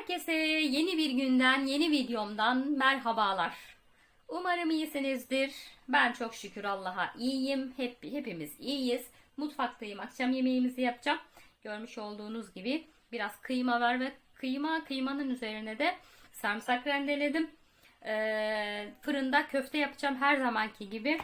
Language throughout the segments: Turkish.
Herkese yeni bir günden, yeni videomdan merhabalar. Umarım iyisinizdir. Ben çok şükür Allah'a iyiyim. Hep hepimiz iyiyiz. Mutfaktayım. Akşam yemeğimizi yapacağım. Görmüş olduğunuz gibi biraz kıyma var ve kıyma kıymanın üzerine de sarımsak rendeledim. Ee, fırında köfte yapacağım her zamanki gibi.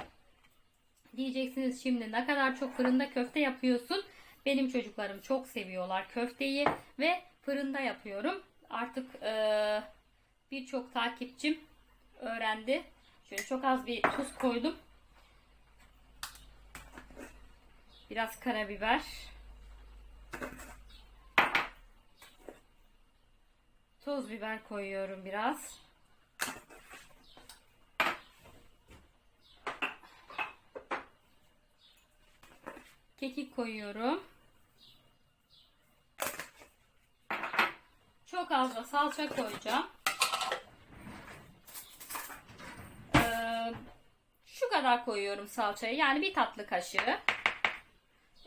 Diyeceksiniz şimdi ne kadar çok fırında köfte yapıyorsun. Benim çocuklarım çok seviyorlar köfteyi ve fırında yapıyorum. Artık e, birçok takipçim öğrendi. Şöyle çok az bir tuz koydum. Biraz karabiber. Toz biber koyuyorum biraz. Kekik koyuyorum. Çok az da salça koyacağım. Ee, şu kadar koyuyorum salçayı. Yani bir tatlı kaşığı.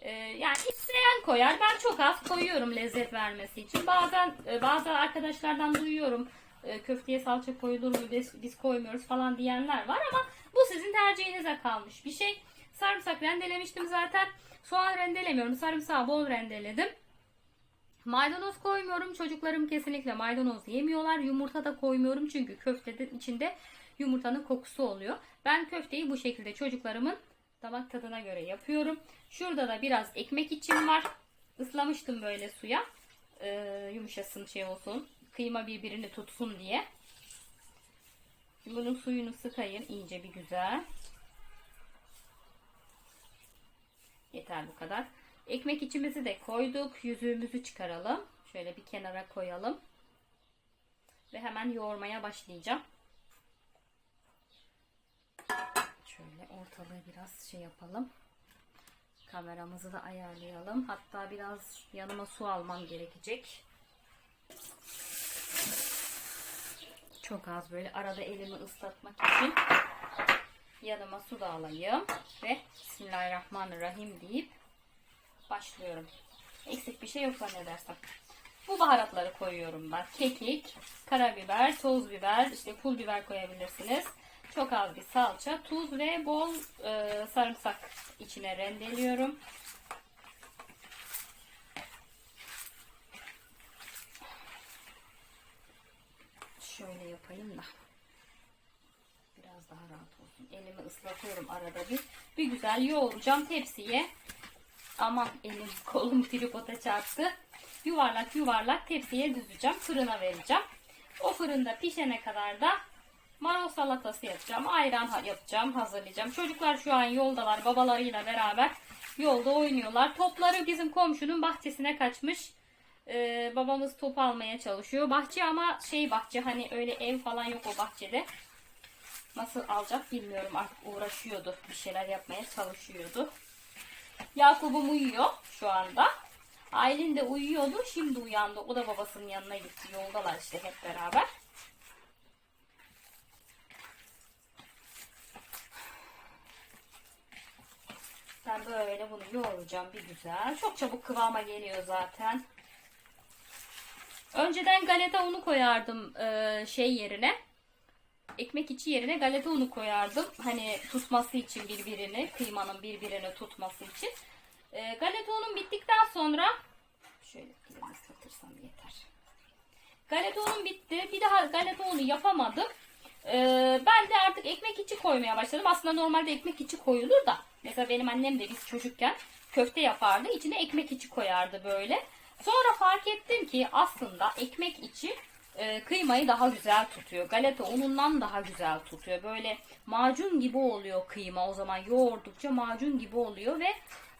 Ee, yani isteyen koyar. Ben çok az koyuyorum lezzet vermesi için. Bazen e, bazı arkadaşlardan duyuyorum. e, köfteye salça koyulur mu biz, koymuyoruz falan diyenler var ama bu sizin tercihinize kalmış bir şey. Sarımsak rendelemiştim zaten. Soğan rendelemiyorum. Sarımsağı bol rendeledim. Maydanoz koymuyorum. Çocuklarım kesinlikle maydanoz yemiyorlar. Yumurta da koymuyorum çünkü köftenin içinde yumurtanın kokusu oluyor. Ben köfteyi bu şekilde çocuklarımın damak tadına göre yapıyorum. Şurada da biraz ekmek içim var. Islamıştım böyle suya. Ee, yumuşasın şey olsun. Kıyma birbirini tutsun diye. Bunun suyunu sıkayım iyice bir güzel. Yeter bu kadar. Ekmek içimizi de koyduk. Yüzüğümüzü çıkaralım. Şöyle bir kenara koyalım. Ve hemen yoğurmaya başlayacağım. Şöyle ortalığı biraz şey yapalım. Kameramızı da ayarlayalım. Hatta biraz yanıma su almam gerekecek. Çok az böyle arada elimi ıslatmak için yanıma su da alayım. Ve Bismillahirrahmanirrahim deyip başlıyorum. Eksik bir şey yok zannedersem. Bu baharatları koyuyorum ben. Kekik, karabiber, toz biber, işte pul biber koyabilirsiniz. Çok az bir salça, tuz ve bol e, sarımsak içine rendeliyorum. Şöyle yapayım da biraz daha rahat olsun. Elimi ıslatıyorum arada bir. Bir güzel yoğuracağım tepsiye. Aman elim kolum tripoda çarptı. Yuvarlak yuvarlak tepsiye düzeceğim. Fırına vereceğim. O fırında pişene kadar da marul salatası yapacağım. Ayran yapacağım. Hazırlayacağım. Çocuklar şu an yoldalar. Babalarıyla beraber yolda oynuyorlar. Topları bizim komşunun bahçesine kaçmış. Ee, babamız top almaya çalışıyor. Bahçe ama şey bahçe hani öyle ev falan yok o bahçede. Nasıl alacak bilmiyorum. Artık uğraşıyordu. Bir şeyler yapmaya çalışıyordu. Yakup'um uyuyor şu anda. Aylin de uyuyordu. Şimdi uyandı. O da babasının yanına gitti. Yoldalar işte hep beraber. Ben böyle bunu yoğuracağım bir güzel. Çok çabuk kıvama geliyor zaten. Önceden galeta unu koyardım e, şey yerine. Ekmek içi yerine galeta unu koyardım. Hani tutması için birbirini, kıymanın birbirini tutması için. E, galeta unum bittikten sonra şöyle elimi ıslatırsam yeter. Galeta unum bitti. Bir daha galeta unu yapamadım. E, ben de artık ekmek içi koymaya başladım. Aslında normalde ekmek içi koyulur da. Mesela benim annem de biz çocukken köfte yapardı. İçine ekmek içi koyardı böyle. Sonra fark ettim ki aslında ekmek içi e, kıymayı daha güzel tutuyor. Galeta unundan daha güzel tutuyor. Böyle macun gibi oluyor kıyma. O zaman yoğurdukça macun gibi oluyor ve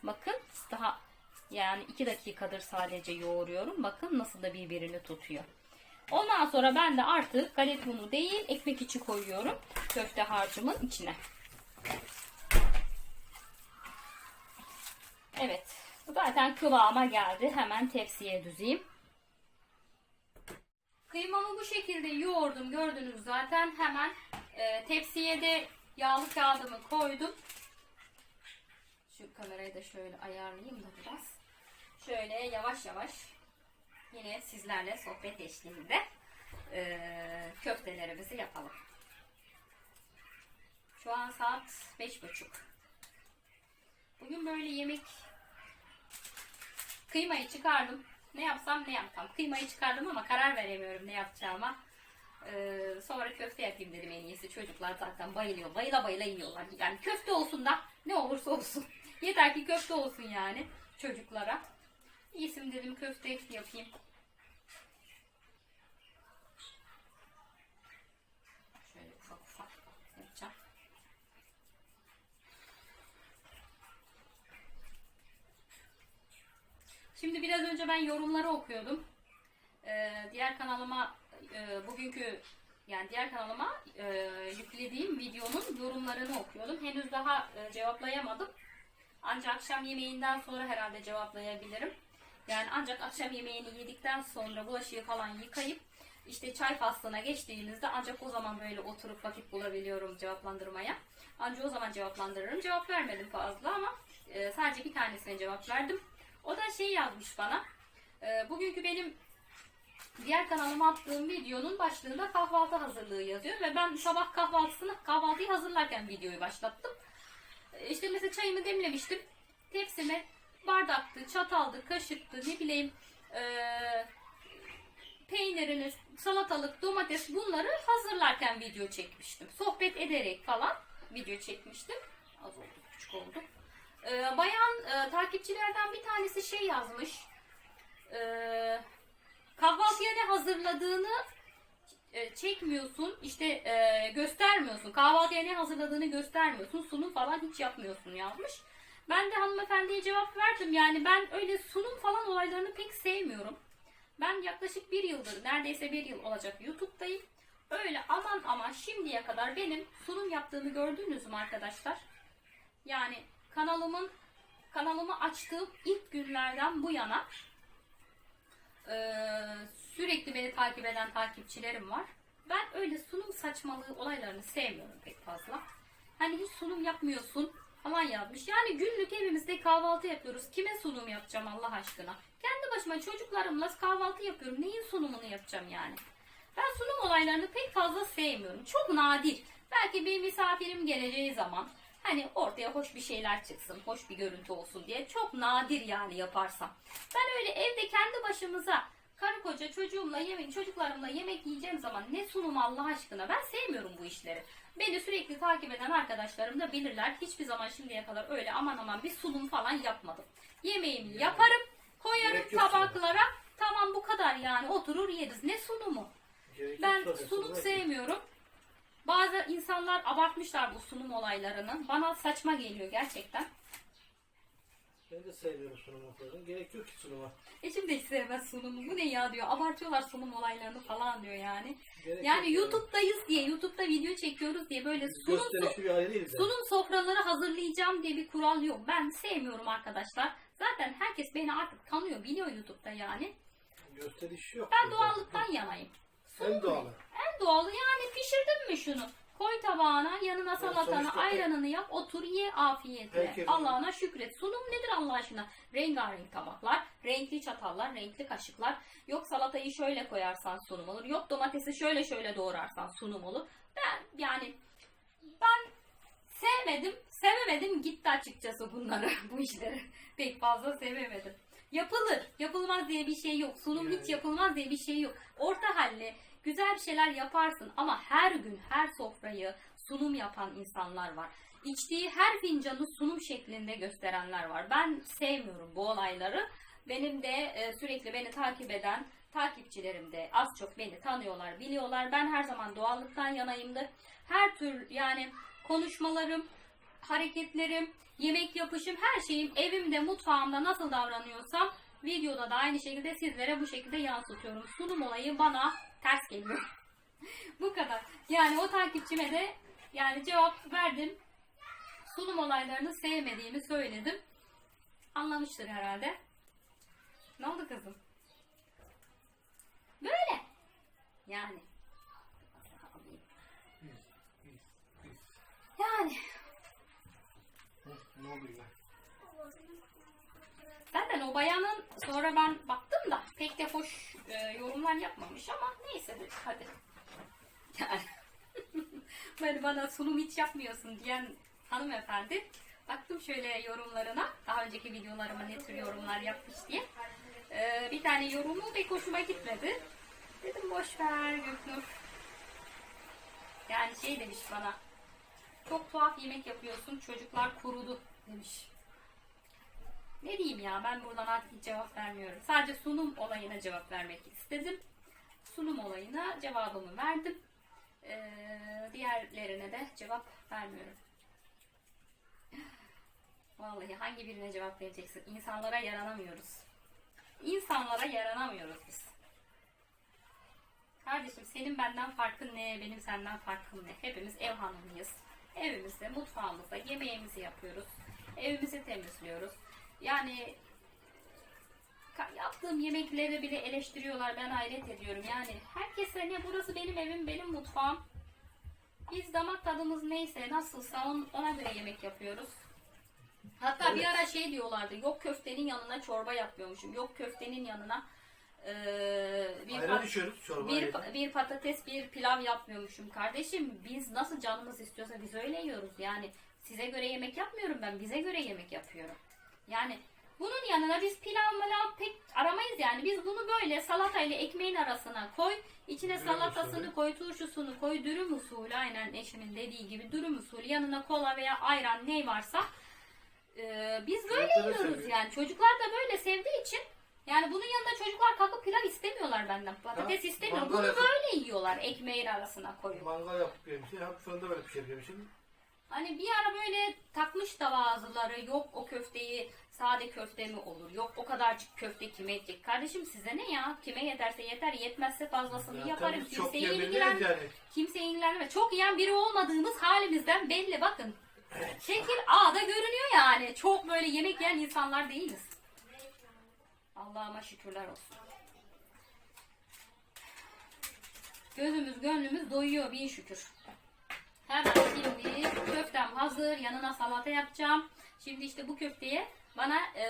bakın daha yani 2 dakikadır sadece yoğuruyorum. Bakın nasıl da birbirini tutuyor. Ondan sonra ben de artık galeta unu değil ekmek içi koyuyorum köfte harcımın içine. Evet. Zaten kıvama geldi. Hemen tepsiye düzeyim. Kıymamı bu şekilde yoğurdum. Gördünüz zaten. Hemen e, tepsiye de yağlı kağıdımı koydum. Şu kamerayı da şöyle ayarlayayım da biraz. Şöyle yavaş yavaş yine sizlerle sohbet eşliğinde eee, köftelerimizi yapalım. Şu an saat beş buçuk. Bugün böyle yemek kıymayı çıkardım. Ne yapsam ne yapsam. Kıymayı çıkardım ama karar veremiyorum ne yapacağıma. Ee, sonra köfte yapayım dedim en iyisi. Çocuklar zaten bayılıyor. Bayıla bayıla yiyorlar. Yani köfte olsun da ne olursa olsun. Yeter ki köfte olsun yani çocuklara. İyisim dedim köfte yapayım. Şöyle ufak ufak yapacağım. Şimdi biraz önce ben yorumları okuyordum. Ee, diğer kanalıma e, bugünkü yani diğer kanalıma e, yüklediğim videonun yorumlarını okuyordum. Henüz daha e, cevaplayamadım. Ancak akşam yemeğinden sonra herhalde cevaplayabilirim. Yani ancak akşam yemeğini yedikten sonra bulaşığı falan yıkayıp işte çay faslına geçtiğimizde ancak o zaman böyle oturup vakit bulabiliyorum cevaplandırmaya. Ancak o zaman cevaplandırırım. Cevap vermedim fazla ama e, sadece bir tanesine cevap verdim. O da şey yazmış bana. E, bugünkü benim diğer kanalıma attığım videonun başlığında kahvaltı hazırlığı yazıyor ve ben sabah kahvaltısını kahvaltıyı hazırlarken videoyu başlattım. E, İşte mesela çayımı demlemiştim. Tepsime bardaktı, çataldı, kaşıktı, ne bileyim e, peynirini, salatalık, domates bunları hazırlarken video çekmiştim. Sohbet ederek falan video çekmiştim. Az oldu, küçük oldu. E, bayan e, takipçilerden bir tanesi şey yazmış. E, kahvaltıya ne hazırladığını e, çekmiyorsun, işte e, göstermiyorsun. Kahvaltıya ne hazırladığını göstermiyorsun. Sunum falan hiç yapmıyorsun yazmış. Ben de hanımefendiye cevap verdim. Yani ben öyle sunum falan olaylarını pek sevmiyorum. Ben yaklaşık bir yıldır, neredeyse bir yıl olacak YouTube'dayım. Öyle aman aman şimdiye kadar benim sunum yaptığımı gördünüz mü arkadaşlar? Yani kanalımın kanalımı açtığım ilk günlerden bu yana ee, sürekli beni takip eden takipçilerim var. Ben öyle sunum saçmalığı olaylarını sevmiyorum pek fazla. Hani hiç sunum yapmıyorsun falan yazmış. Yani günlük evimizde kahvaltı yapıyoruz. Kime sunum yapacağım Allah aşkına? Kendi başıma çocuklarımla kahvaltı yapıyorum. Neyin sunumunu yapacağım yani? Ben sunum olaylarını pek fazla sevmiyorum. Çok nadir. Belki bir misafirim geleceği zaman hani ortaya hoş bir şeyler çıksın, hoş bir görüntü olsun diye çok nadir yani yaparsam. Ben öyle evde kendi başımıza karı koca çocuğumla yemek, çocuklarımla yemek yiyeceğim zaman ne sunum Allah aşkına ben sevmiyorum bu işleri. Beni sürekli takip eden arkadaşlarım da bilirler. Hiçbir zaman şimdiye kadar öyle aman aman bir sunum falan yapmadım. Yemeğimi yaparım, koyarım tabaklara. Tamam bu kadar yani oturur yeriz. Ne sunumu? Ben sunum sevmiyorum. Bazı insanlar abartmışlar bu sunum olaylarını. Bana saçma geliyor gerçekten. Ben de sevmiyorum sunum falan. Gerek yok ki sunuma. Eşim de hiç sevmez sunumu. Bu ne ya diyor. Abartıyorlar sunum olaylarını falan diyor yani. Gerek Yani yok YouTube'dayız diye, YouTube'da video çekiyoruz diye böyle sunum, bir de. sunum sofraları hazırlayacağım diye bir kural yok. Ben sevmiyorum arkadaşlar. Zaten herkes beni artık tanıyor, biliyor YouTube'da yani. Gösteriş yok. Ben doğallıktan yanayım. Sunum En doğalı. En doğalı yani pişirdin mi şunu? Koy tabağına, yanına salatanı, sonuçta- ayranını yap, otur ye afiyetle. Herkes- Allah'ına şükret. Sunum nedir Allah aşkına? Rengarenk tabaklar, renkli çatallar, renkli kaşıklar. Yok salatayı şöyle koyarsan sunum olur. Yok domatesi şöyle şöyle doğrarsan sunum olur. Ben yani ben sevmedim, sevemedim gitti açıkçası bunları, bu işleri. Pek fazla sevemedim. Yapılır, yapılmaz diye bir şey yok. Sunum hiç yapılmaz diye bir şey yok. Orta halli, güzel bir şeyler yaparsın ama her gün her sofrayı sunum yapan insanlar var. İçtiği her fincanı sunum şeklinde gösterenler var. Ben sevmiyorum bu olayları. Benim de e, sürekli beni takip eden takipçilerim de az çok beni tanıyorlar, biliyorlar. Ben her zaman doğallıktan yanayımdır. Her tür yani konuşmalarım, hareketlerim, yemek yapışım, her şeyim evimde, mutfağımda nasıl davranıyorsam videoda da aynı şekilde sizlere bu şekilde yansıtıyorum. Sunum olayı bana ters geliyor. bu kadar. Yani o takipçime de yani cevap verdim. Sunum olaylarını sevmediğimi söyledim. Anlamıştır herhalde. Ne oldu kızım? Böyle. Yani. Yani. Ne oluyor? Zaten o bayanın sonra ben baktım da pek de hoş e, yorumlar yapmamış ama neyse de hadi. Yani böyle bana sunum hiç yapmıyorsun diyen hanımefendi baktım şöyle yorumlarına daha önceki videolarıma ne tür yorumlar yapmış diye. E, bir tane yorumu pek hoşuma gitmedi. Dedim boş ver Göknur. Yani şey demiş bana. Çok tuhaf yemek yapıyorsun. Çocuklar kurudu demiş. Ne diyeyim ya ben buradan artık hiç cevap vermiyorum. Sadece sunum olayına cevap vermek istedim. Sunum olayına cevabımı verdim. Ee, diğerlerine de cevap vermiyorum. Vallahi hangi birine cevap vereceksin? İnsanlara yaranamıyoruz. İnsanlara yaranamıyoruz biz. Kardeşim senin benden farkın ne, benim senden farkım ne? Hepimiz ev hanımıyız. Evimizde, mutfağımızda yemeğimizi yapıyoruz. Evimizi temizliyoruz. Yani yaptığım yemekleri bile eleştiriyorlar. Ben hayret ediyorum. Yani herkese ne burası benim evim, benim mutfağım. Biz damak tadımız neyse, nasılsa on- ona göre yemek yapıyoruz. Hatta bir ara şey diyorlardı. Yok köftenin yanına çorba yapıyormuşum. Yok köftenin yanına eee bir pat- çorba. bir, bir patates bir pilav yapmıyormuşum kardeşim. Biz nasıl canımız istiyorsa biz öyle yiyoruz. Yani size göre yemek yapmıyorum ben. Bize göre yemek yapıyorum. Yani bunun yanına biz pilav malav pek aramayız yani. Biz bunu böyle salatayla ekmeğin arasına koy. içine Dürüm salatasını usulü. koy, turşusunu koy. Dürüm usulü aynen eşimin dediği gibi dürüm usulü. Yanına kola veya ayran ne varsa ee, biz böyle da yiyoruz seviyor. yani. Çocuklar da böyle sevdiği için yani bunun yanında çocuklar kalkıp pilav istemiyorlar benden. Patates Ha, istemiyor. Bunu yapıp- böyle yiyorlar ekmeğin arasına koyup. Mangal yapıp yemişim. Hep fırında böyle pişirmişim. Hani bir ara böyle takmış da bazıları yok o köfteyi sade köfte mi olur? Yok o kadarcık köfte kime yetecek? Kardeşim size ne ya? Kime yeterse yeter. Yetmezse fazlasını Zaten yaparım. yemeyiz ilgilen yani. kimseyi ilgilenmez. Çok yiyen biri olmadığımız halimizden belli bakın. Şekil A'da görünüyor yani. Çok böyle yemek yiyen insanlar değiliz. Allah'ıma şükürler olsun. Gözümüz gönlümüz doyuyor bin şükür. Hemen şimdi köftem hazır. Yanına salata yapacağım. Şimdi işte bu köfteye bana e,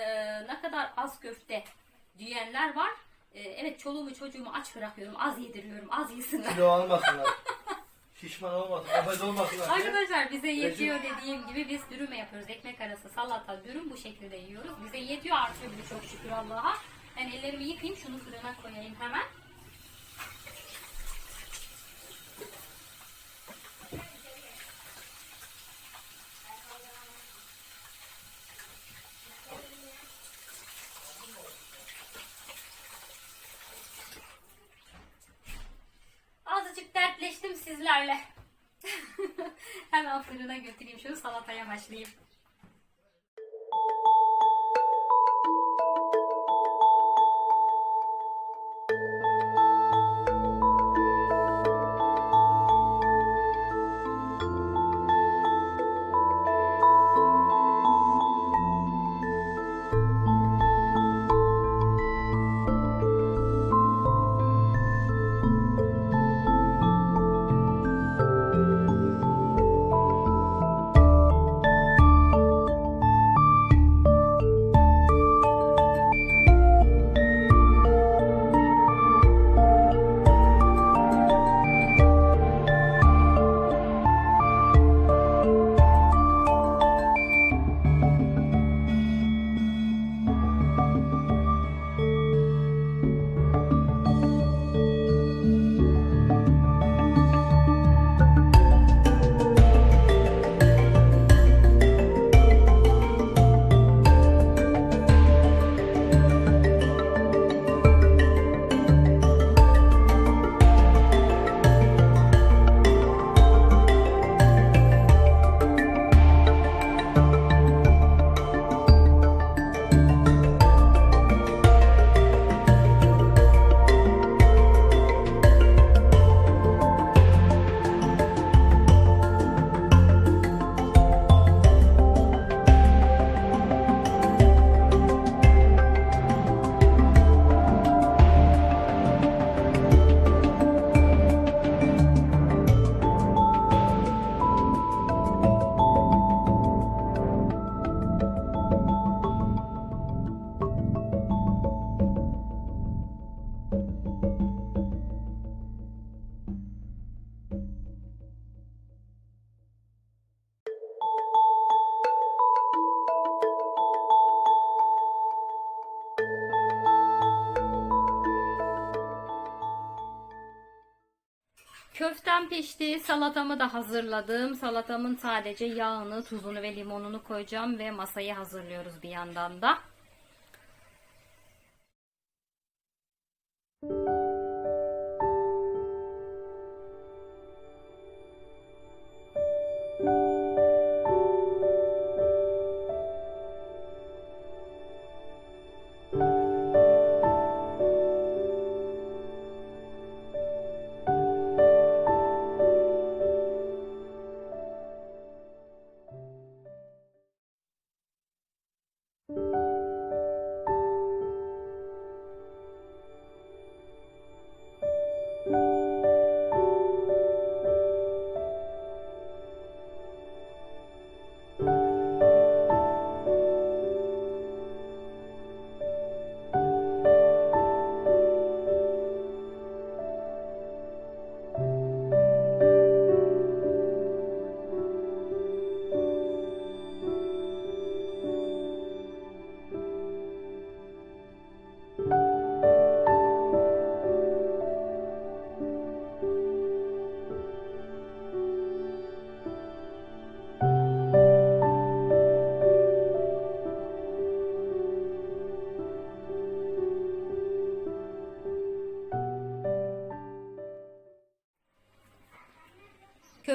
ne kadar az köfte diyenler var. E, evet çoluğumu çocuğumu aç bırakıyorum. Az yediriyorum. Az yesinler. Kilo almasınlar. Şişman olmasın. Afet olmasınlar. Arkadaşlar bize yetiyor dediğim gibi biz dürüm yapıyoruz. Ekmek arası salata dürüm bu şekilde yiyoruz. Bize yetiyor artıyor bile çok şükür Allah'a. Ben ellerimi yıkayayım şunu fırına koyayım hemen. Sizlerle. Hemen fırına götüreyim şunu salataya başlayayım. Köftem pişti. Salatamı da hazırladım. Salatamın sadece yağını, tuzunu ve limonunu koyacağım ve masayı hazırlıyoruz bir yandan da.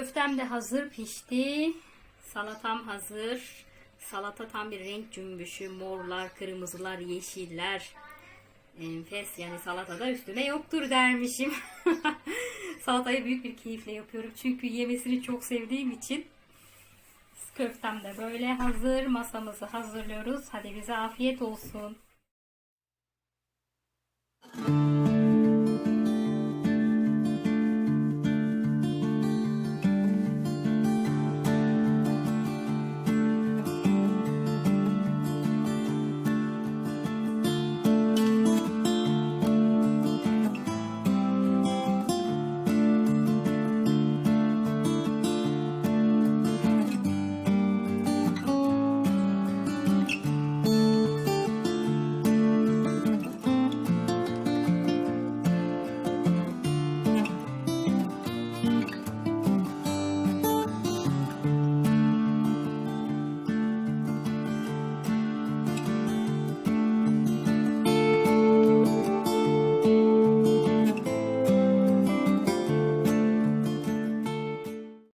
Köftem de hazır pişti. Salatam hazır. Salata tam bir renk cümbüşü. Morlar, kırmızılar, yeşiller. Enfes yani salatada üstüne yoktur dermişim. Salatayı büyük bir keyifle yapıyorum. Çünkü yemesini çok sevdiğim için. Köftem de böyle hazır. Masamızı hazırlıyoruz. Hadi bize afiyet olsun.